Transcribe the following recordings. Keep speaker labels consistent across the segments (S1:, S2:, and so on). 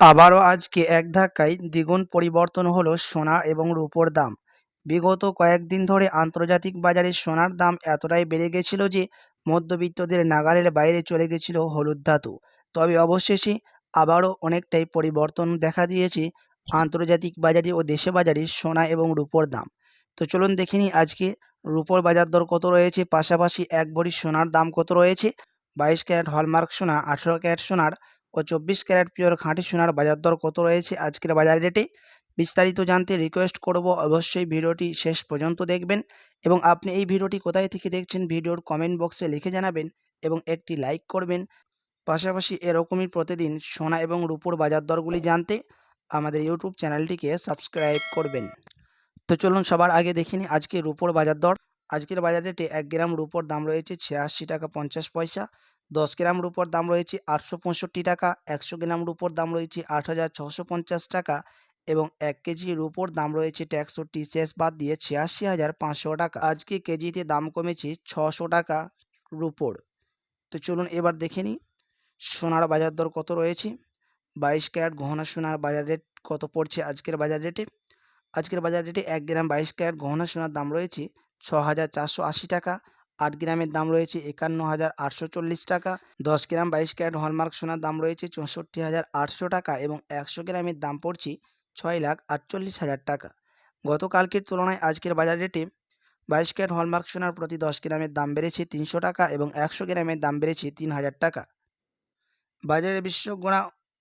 S1: আবারও আজকে এক ধাক্কায় দ্বিগুণ পরিবর্তন হলো সোনা এবং রূপোর দাম। বিগত কয়েকদিন ধরে আন্তর্জাতিক বাজারে সোনার দাম এতটাই বেড়ে গেছিল যে, মধ্যবিত্তদের নাগালের বাইরে চলে গেছিল হলুদ ধাতু। তবে অবশেষে আবারও অনেকটাই পরিবর্তন দেখা দিয়েছে আন্তর্জাতিক বাজারে ও দেশে বাজারে সোনা এবং রূপোর দাম। তো চলুন দেখে নিই আজকে রূপোর বাজার দর কত রয়েছে, পাশাপাশি এক ভরি সোনার দাম কত রয়েছে? বাইশ ক্যারেট হলমার্ক সোনা, আঠেরো ক্যারেট সোনার ও চব্বিশ ক্যারেট পিওর খাঁটি সোনার বাজার দর কত রয়েছে আজকের বাজার রেটে? বিস্তারিত জানতে রিকোয়েস্ট করব, অবশ্যই ভিডিওটি শেষ পর্যন্ত দেখবেন এবং আপনি এই ভিডিওটি কোথায় থেকে দেখছেন ভিডিওর কমেন্ট বক্সে লিখে জানাবেন এবং একটি লাইক করবেন। পাশাপাশি এরকমই প্রতিদিন সোনা এবং রূপোর বাজার দরগুলি জানতে আমাদের ইউটিউব চ্যানেলটিকে সাবস্ক্রাইব করবেন। তো চলুন সবার আগে দেখে নিই আজকে রূপোর বাজার দর। আজকের বাজার রেটে এক গ্রাম রূপোর দাম রয়েছে ছিয়াশি টাকা পঞ্চাশ পয়সা। দশ গ্রাম রূপোর দাম রয়েছে আটশো পঁয়ষট্টি টাকা, একশো গ্রাম রূপোর দাম রয়েছে আট হাজার ছশো পঞ্চাশ টাকা এবং এক কেজি রূপোর দাম রয়েছে ট্যাক্স টিসিএস বাদ দিয়ে ছিয়াশি হাজার পাঁচশো টাকা। আজকে কেজিতে দাম কমেছে ছশো টাকা রূপোর। তো চলুন এবার দেখে নিই সোনার বাজার দর কত রয়েছে। বাইশ ক্যারেট গহনা সোনার বাজার রেট কত পড়ছে আজকের বাজার রেটে? আজকের বাজার রেটে এক গ্রাম বাইশ ক্যারেট গহনা সোনার দাম রয়েছে ছ হাজার চারশো আশি টাকা আট গ্রামের দাম রয়েছে একান্ন হাজার আটশো চল্লিশ টাকা, দশ গ্রাম বাইশ ক্যারেট হলমার্ক সোনার দাম রয়েছে চৌষট্টি হাজার আটশো টাকা এবং একশো গ্রামের দাম পড়ছে ছয় লাখ আটচল্লিশ হাজার টাকা। গতকালকের তুলনায় আজকের বাজার রেটে বাইশ ক্যারেট হলমার্ক সোনার প্রতি দশ গ্রামের দাম বেড়েছে তিনশো টাকা এবং একশো গ্রামের দাম বেড়েছে তিন হাজার টাকা। বাজারে বিশেষজ্ঞরা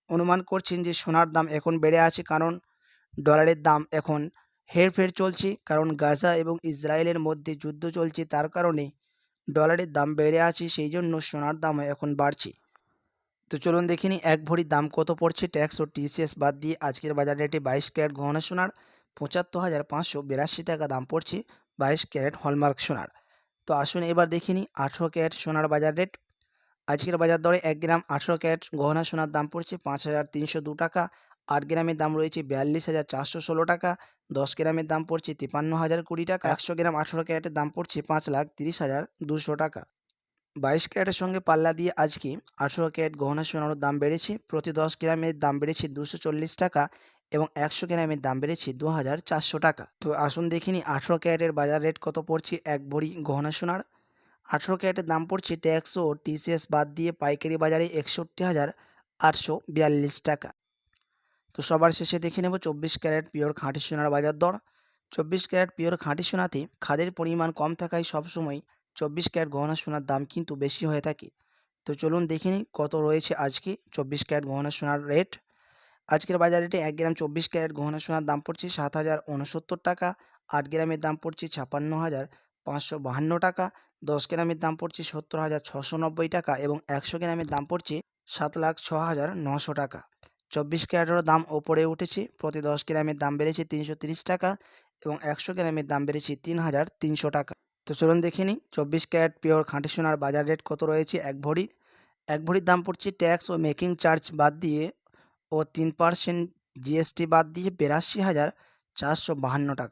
S1: অনুমান করছেন যে সোনার দাম এখন বেড়ে আছে কারণ ডলারের দাম এখন হেরফের চলছে, কারণ গাজা এবং ইসরায়েলের মধ্যে যুদ্ধ চলছে তার কারণে ডলারের দাম বেড়ে আছে সেই জন্য সোনার দামও এখন বাড়ছে। তো চলুন দেখিনি এক ভরির দাম কত পড়ছে ট্যাক্স ও টিসিএস বাদ দিয়ে। আজকের বাজার রেটে বাইশ ক্যারেট গহনা সোনার, পঁচাত্তর হাজার পাঁচশো টাকা দাম পড়ছে বাইশ ক্যারেট হলমার্ক সোনার। তো আসুন এবার দেখিনি আঠেরো ক্যারেট সোনার বাজার রেট আজকের বাজার দরে এক গ্রাম আঠেরো ক্যারেট গহনা সোনার দাম পড়ছে পাঁচ হাজার তিনশো দু টাকা। আট গ্রামের দাম রয়েছে বিয়াল্লিশ হাজার চারশো ষোলো টাকা, দশ গ্রামের দাম পড়ছে তিপান্ন হাজার কুড়ি টাকা, একশো গ্রাম আঠেরো ক্যারেটের দাম পড়ছে পাঁচ লাখ তিরিশ হাজার দুশো টাকা। বাইশ ক্যারেটের সঙ্গে পাল্লা দিয়ে আজকে আঠেরো ক্যারেট গহনা সোনার দাম বেড়েছে, প্রতি দশ গ্রামের দাম বেড়েছে দুশো চল্লিশ টাকা এবং একশো গ্রামের দাম বেড়েছে দু হাজার চারশো টাকা। তো আসুন দেখিনি আঠেরো ক্যারেটের বাজার রেট কত পড়ছে এক ভরি গহনা সোনার। আঠেরো ক্যারেটের দাম পড়ছে ট্যাক্স ও টিসিএস বাদ দিয়ে পাইকারি বাজারে একষট্টি হাজার আটশো বিয়াল্লিশ টাকা। তো সবার শেষে দেখে নেব চব্বিশ ক্যারেট পিওর খাঁটি সোনার বাজার দর। চব্বিশ ক্যারেট পিওর খাঁটি সোনাতে খাদের পরিমাণ কম থাকায় সবসময় চব্বিশ ক্যারেট গহনা সোনার দাম কিন্তু বেশি হয়ে থাকে। তো চলুন দেখে নিই কত রয়েছে আজকে চব্বিশ ক্যারেট গহনা সোনার রেট। আজকের বাজার রেটে এক গ্রাম চব্বিশ ক্যারেট গহনা সোনার দাম পড়ছে সাত হাজার উনসত্তর টাকা, আট গ্রামের দাম পড়ছে ছাপান্ন হাজার পাঁচশো বাহান্ন টাকা, দশ গ্রামের দাম পড়ছে সত্তর হাজার ছশো নব্বই টাকা এবং একশো গ্রামের দাম পড়ছে সাত লাখ ছ হাজার নশো টাকা। চব্বিশ ক্যারেটেরও দাম ওপরে উঠেছে। প্রতি দশ গ্রামের দাম বেড়েছে তিনশো টাকা এবং একশো গ্রামের দাম বেড়েছে তিন হাজার তিনশো টাকা। তো চলুন দেখে নিই, চব্বিশ ক্যারেট পিওর খাঁটি সোনার বাজার রেট কত রয়েছে এক ভরি? এক ভরির দাম পড়ছে ট্যাক্স ও মেকিং চার্জ বাদ দিয়ে ও তিন পার্সেন্ট জিএসটি বাদ দিয়ে বিরাশি হাজার চারশো বাহান্ন টাকা।